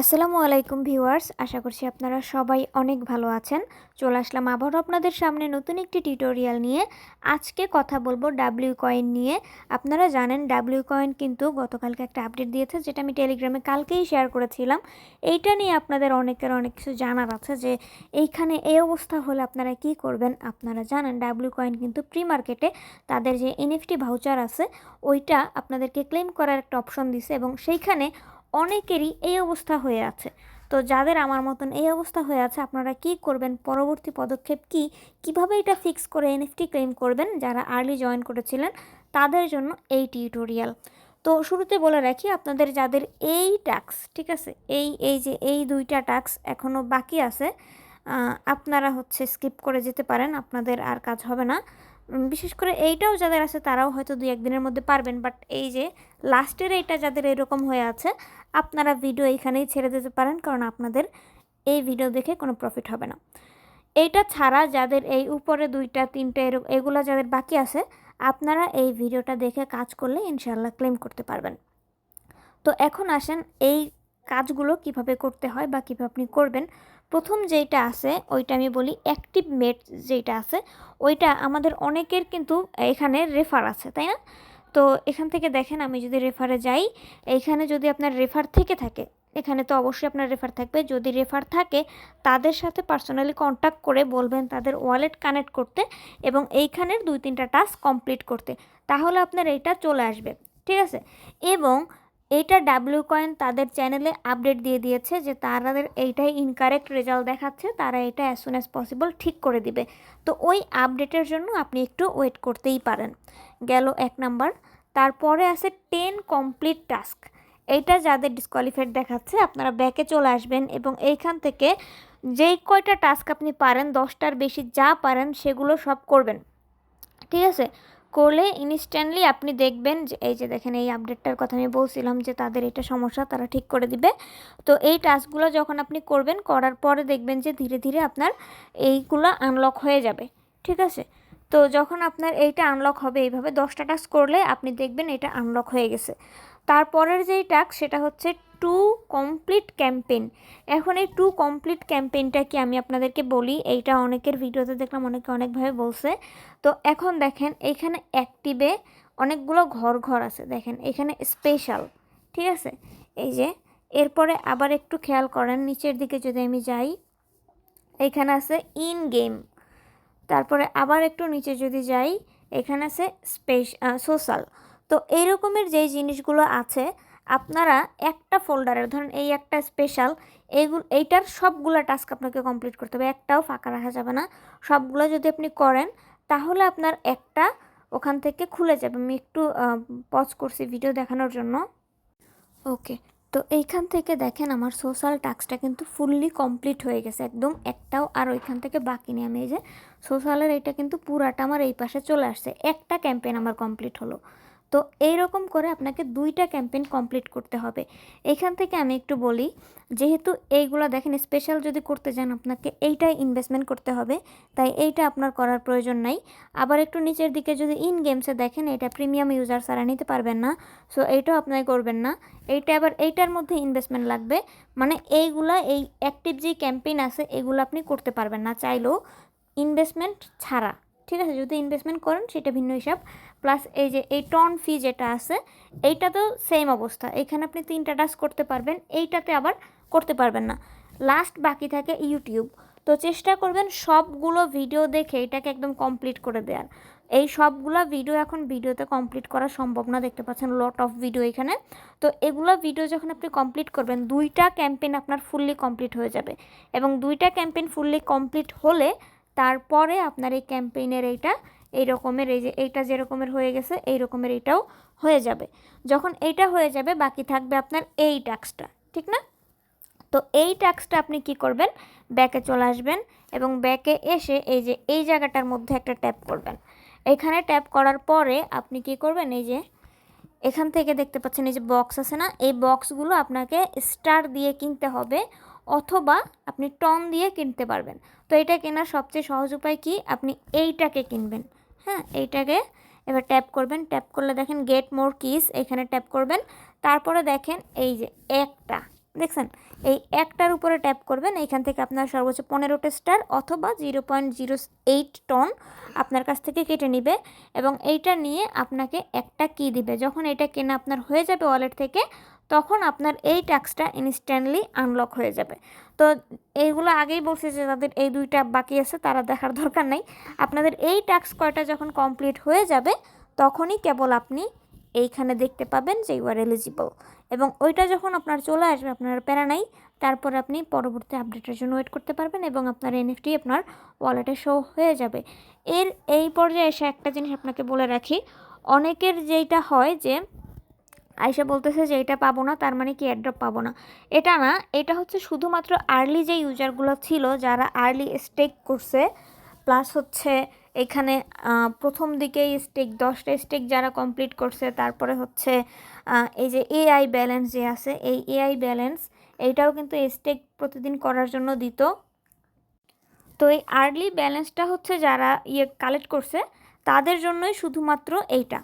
আসসালামু আলাইকুম ভিউয়ার্স, আশা করছি আপনারা সবাই অনেক ভালো আছেন। চলে আসলাম আবারও আপনাদের সামনে নতুন একটি টিউটোরিয়াল নিয়ে। আজকে কথা বলব ডাব্লিউ কয়েন নিয়ে। আপনারা জানেন ডাব্লিউ কয়েন কিন্তু গতকালকে একটা আপডেট দিয়েছে, যেটা আমি টেলিগ্রামে কালকেই শেয়ার করেছিলাম। এইটা নিয়ে আপনাদের অনেকের অনেক কিছু জানার আছে যে, এইখানে এই অবস্থা হলে আপনারা কি করবেন? আপনারা জানেন ডাব্লিউ কয়েন কিন্তু প্রি মার্কেটে তাদের যে এনএফটি ভাউচার আছে, ওইটা আপনাদেরকে ক্লেম করার একটা অপশন দিছে এবং সেইখানে অনেকেরই এই অবস্থা হয়ে আছে। তো যাদের আমার মতন এই অবস্থা হয়ে আছে, আপনারা কি করবেন? পরবর্তী পদক্ষেপ কি? কীভাবে এটা ফিক্স করে এনএফটি ক্লেম করবেন? যারা আর্লি জয়েন করেছিলেন, তাদের জন্য এই টিউটোরিয়াল তো শুরুতে বলে রাখি, আপনাদের যাদের এই টাস্ক ঠিক আছে? এই এই যে, এই দুইটা টাস্ক এখনও বাকি আছে আপনারা হচ্ছে স্কিপ করে যেতে পারেন, আপনাদের আর কাজ হবে না। বিশেষ করে এইটাও যাদের আছে তারাও হয়তো দুই একদিনের মধ্যে পারবেন বাট এই যে লাস্টের এইটা যাদের এরকম হয়ে আছে, আপনারা ভিডিও এইখানেই ছেড়ে দিতে পারেন, কারণ আপনাদের এই ভিডিও দেখে কোনো প্রফিট হবে না। এইটা ছাড়া যাদের এই উপরে দুইটা, তিনটা এরকম এগুলো যাদের বাকি আছে, আপনারা এই ভিডিওটা দেখে কাজ করলে ইনশাল্লাহ ক্লেম করতে পারবেন। তো এখন আসেন এই কাজগুলো কীভাবে করতে হয় বা কীভাবে আপনি করবেন প্রথম যেইটা আছে, ওইটা আমি বলি অ্যাক্টিভ মেট যেইটা আছে, ওইটা আমাদের অনেকের কিন্তু এখানে রেফার আছে, তাই না? তো এখান থেকে দেখেন আমি যদি রেফারে যাই এইখানে যদি আপনার রেফার থেকে থাকে, এখানে তো অবশ্যই আপনার রেফার থাকবে, যদি রেফার থাকে, তাদের সাথে পার্সোনালি কন্ট্যাক্ট করে বলবেন তাদের ওয়ালেট কানেক্ট করতে এবং এইখানের দুই তিনটা টাস্ক কমপ্লিট করতে, তাহলে আপনার এইটা চলে আসবে, ঠিক আছে? এবং এইটা ডাব্লিউ কয়েন তাদের চ্যানেলে আপডেট দিয়ে দিয়েছে যে তাদের এইটাই ইনকারেক্ট রেজাল্ট দেখাচ্ছে, তারা এটা অ্যাজ সুন অ্যাজ পসিবল ঠিক করে দিবে। তো ওই আপডেটের জন্য আপনি একটু ওয়েট করতেই পারেন। গেল এক নাম্বার তারপরে আছে টেন কমপ্লিট টাস্ক এইটা যাদের ডিসকোয়ালিফাইড দেখাচ্ছে, আপনারা ব্যাকে চলে আসবেন এবং এইখান থেকে যেই কয়টা টাস্ক আপনি পারেন, দশটার বেশি যা পারেন, সেগুলো সব করবেন। ঠিক আছে? করলে ইনস্ট্যান্টলি আপনি দেখবেন যে, এই যে দেখেন এই আপডেটটার কথা আমি বলছিলাম যে, তাদের এটা সমস্যা, তারা ঠিক করে দিবে। তো এই টাস্কগুলো যখন আপনি করবেন, করার পরে দেখবেন যে, ধীরে ধীরে আপনার এইগুলো আনলক হয়ে যাবে। ঠিক আছে? তো যখন আপনার এইটা আনলক হবে, এইভাবে দশটা টাস্ক করলে আপনি দেখবেন এটা আনলক হয়ে গেছে। তারপরের যেই টাস্ক সেটা হচ্ছে টু কমপ্লিট ক্যাম্পেইন এখন এই টু কমপ্লিট ক্যাম্পেইনটা কি আমি আপনাদেরকে বলি? এইটা অনেকের ভিডিওতে দেখলাম, অনেকে অনেকভাবে বলছে। তো এখন দেখেন এইখানে অ্যাক্টিভে অনেকগুলো ঘর ঘর আছে। দেখেন, এখানে স্পেশাল ঠিক আছে? এই যে, এরপরে আবার একটু খেয়াল করেন, নিচের দিকে যদি আমি যাই, এখানে আছে ইন গেম তারপরে আবার একটু নিচে যদি যাই, এখানে আছে স্পেশ সোশ্যাল তো এই রকমের যেই জিনিসগুলো আছে আপনারা একটা ফোল্ডারের ধরেন এই একটা স্পেশাল এইগুলো এইটার সবগুলো টাস্ক আপনাকে কমপ্লিট করতে হবে, একটাও ফাঁকা রাখা যাবে না। সবগুলো যদি আপনি করেন, তাহলে আপনার একটা ওখান থেকে খুলে যাবে। আমি একটু পজ করছি ভিডিও দেখানোর জন্য। ওকে তো এইখান থেকে দেখেন আমার সোশ্যাল টাস্কটা কিন্তু ফুললি কমপ্লিট হয়ে গেছে, একদম একটাও আর ওইখান থেকে বাকি নেই। আমি এই যে সোশ্যালের এইটা কিন্তু পুরাটা আমার এই পাশে চলে আসছে। একটা ক্যাম্পেইন আমার কমপ্লিট হলো। তো এই রকম করে আপনাকে দুইটা ক্যাম্পেইন কমপ্লিট করতে হবে। এখান থেকে আমি একটু বলি, যেহেতু এইগুলো দেখেন স্পেশাল যদি করতে যান আপনাকে এইটাই ইনভেস্টমেন্ট করতে হবে, তাই এইটা আপনার করার প্রয়োজন নাই। আবার একটু নিচের দিকে যদি ইন গেমসে দেখেন এটা প্রিমিয়াম ইউজার সারা নিতে পারবেন না সো এইটাও আপনাকে করবেন না। এইটা আবার এইটার মধ্যে ইনভেস্টমেন্ট লাগবে মানে এইগুলা এই অ্যাক্টিভ যে ক্যাম্পেইন আছে এগুলো আপনি করতে পারবেন না চাইলেও। ইনভেস্টমেন্ট ছাড়া, ঠিক আছে? যদি ইনভেস্টমেন্ট করেন সেটা ভিন্ন হিসাব। প্লাস এই যে এই টন ফি যেটা আছে এইটা তো সেম অবস্থা। এখানে আপনি তিনটা টাস্ক করতে পারবেন, এইটাতে আবার করতে পারবেন না। লাস্ট বাকি থাকে ইউটিউব তো চেষ্টা করবেন সবগুলো ভিডিও দেখে এটাকে একদম কমপ্লিট করে দেওয়ার এই সবগুলো ভিডিও এখন ভিডিওতে কমপ্লিট করা সম্ভব না, দেখতে পাচ্ছেন লট অফ ভিডিও এখানে। তো এগুলো ভিডিও যখন আপনি কমপ্লিট করবেন, দুইটা ক্যাম্পেইন আপনার ফুললি কমপ্লিট হয়ে যাবে। এবং দুইটা ক্যাম্পেইন ফুললি কমপ্লিট হলে তারপরে আপনার এই ক্যাম্পেইনের এইটা এই রকমের, এই যে এইটা যেরকমের হয়ে গেছে, এই রকমের এইটাও হয়ে যাবে। যখন এইটা হয়ে যাবে, বাকি থাকবে আপনার এই টাস্কটা ঠিক না? তো এই টাস্কটা আপনি কি করবেন? ব্যাকে চলে আসবেন এবং ব্যাকে এসে এই যে এই জায়গাটার মধ্যে একটা ট্যাপ করবেন। এখানে ট্যাপ করার পরে আপনি কি করবেন? এই যে এখান থেকে দেখতে পাচ্ছেন, এই যে বক্স আছে না? এই বক্সগুলো আপনাকে স্টার দিয়ে কিনতে হবে অথবা আপনি টন দিয়ে কিনতে পারবেন। তো এটা কেনার সবচেয়ে সহজ উপায় কি? আপনি এইটাকে কিনবেন। হ্যাঁ এইটাকে এবার ট্যাপ করবেন। ট্যাপ করলে দেখেন গেট মোর কিস এখানে ট্যাপ করবেন। তারপরে দেখেন এই যে একটা, দেখছেন? এই একটার উপরে ট্যাপ করবেন। এইখান থেকে আপনার সর্বোচ্চ পনেরোটা স্টার অথবা zero point zero eight ton আপনার কাছ থেকে কেটে নিবে এবং এইটা নিয়ে আপনাকে একটা কি দিবে। যখন এটা কেনা আপনার হয়ে যাবে ওয়ালেট থেকে তখন আপনার এই ট্যাক্সটা ইনস্ট্যান্টলি আনলক হয়ে যাবে। তো এইগুলো আগেই বলছি যে যাদের এই দুইটা বাকি আছে তারা দেখার দরকার নেই। আপনাদের এই ট্যাক্স কয়টা যখন কমপ্লিট হয়ে যাবে, তখনই কেবল আপনি এইখানে দেখতে পাবেন যে ইউ আর এলিজিবল এবং ওইটা যখন আপনার চলে আসবে, আপনার প্যারা নাই, তারপর আপনি পরবর্তী আপডেটের জন্য ওয়েট করতে পারবেন এবং আপনার এনএফটি আপনার ওয়ালেটে শো হয়ে যাবে। এর এই পর্যায়ে এসে একটা জিনিস আপনাকে বলে রাখি, অনেকের যেইটা হয় যে আয়সা বলতেছে যে এটা পাবো না, তার মানে কি অ্যাড্রপ পাবো না। এটা না, এটা হচ্ছে শুধুমাত্র আর্লি যে ইউজারগুলো ছিল যারা আর্লি স্টেক করছে প্লাস হচ্ছে এখানে প্রথম দিকেই স্টেক দশটা স্টেক যারা কমপ্লিট করছে, তারপরে হচ্ছে এই যে এআই ব্যালেন্স যে আছে, এই এআই ব্যালেন্স এইটাও কিন্তু স্টেক প্রতিদিন করার জন্য দিত। তো এই আর্লি ব্যালেন্সটা হচ্ছে যারা ইয়ে কালেক্ট করছে, তাদের জন্যই শুধুমাত্র এইটা।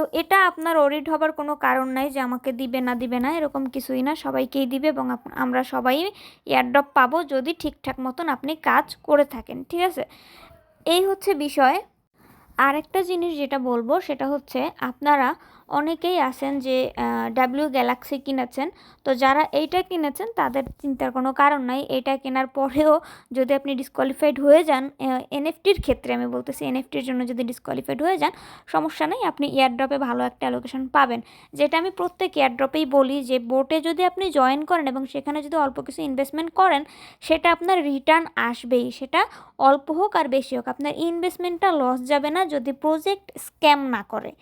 তো এটা আপনার অরিড হবার কোনো কারণ নাই যে আমাকে দিবে না দিবে না, এরকম কিছুই না। সবাইকেই দিবে এবং আমরা সবাই এয়ারড্রপ পাবো যদি ঠিকঠাক মতন আপনি কাজ করে থাকেন, ঠিক আছে? এই হচ্ছে বিষয়। আরেকটা জিনিস যেটা বলব সেটা হচ্ছে আপনারা অনেকেই আছেন যে ডাব্লিউ গ্যালাক্সি কিনেছেন। তো যারা এইটা কিনেছেন, তাদের চিন্তার কোনো কারণ নাই। এইটা কেনার পরেও যদি আপনি ডিসকোয়ালিফাইড হয়ে যান এনএফটির ক্ষেত্রে আমি বলতেছি এনএফটির জন্য যদি ডিসকোয়ালিফাইড হয়ে যান, সমস্যা নেই, আপনি এয়ারড্রপে ভালো একটা অ্যালোকেশন পাবেন। যেটা আমি প্রত্যেক এয়ারড্রপেই বলি যে বোটে যদি আপনি জয়েন করেন এবং সেখানে যদি অল্প কিছু ইনভেস্টমেন্ট করেন, সেটা আপনার রিটার্ন আসবেই। সেটা অল্প হোক আর বেশি হোক। আপনার ইনভেস্টমেন্টটা লস যাবে না যদি প্রজেক্ট স্ক্যাম না করে।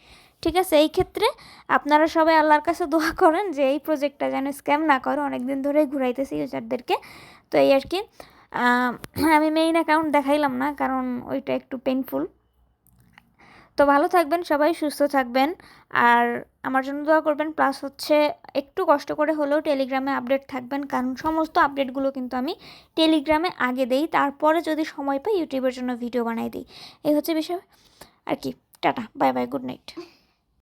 ঠিক আছে? এই ক্ষেত্রে আপনারা সবাই আল্লাহর কাছে দোয়া করেন যে এই প্রজেক্টটা যেন স্ক্যাম না করে। অনেক দিন ধরেই ঘুরাইতেছি ইউজারদেরকে তো এই আর কি। আমি মেইন অ্যাকাউন্ট দেখাইলাম না, কারণ ওইটা একটু পেনফুল তো ভালো থাকবেন সবাই, সুস্থ থাকবেন। আর আমার জন্য দোয়া করবেন। প্লাস হচ্ছে একটু কষ্ট করে হলেও টেলিগ্রামে আপডেট থাকবেন, কারণ সমস্ত আপডেটগুলো কিন্তু আমি টেলিগ্রামে আগে দেই। তারপরে যদি সময় পাই ইউটিউবের জন্য ভিডিও বানাই দিই। এই হচ্ছে বিষয়। আর কি। Tata bye bye good night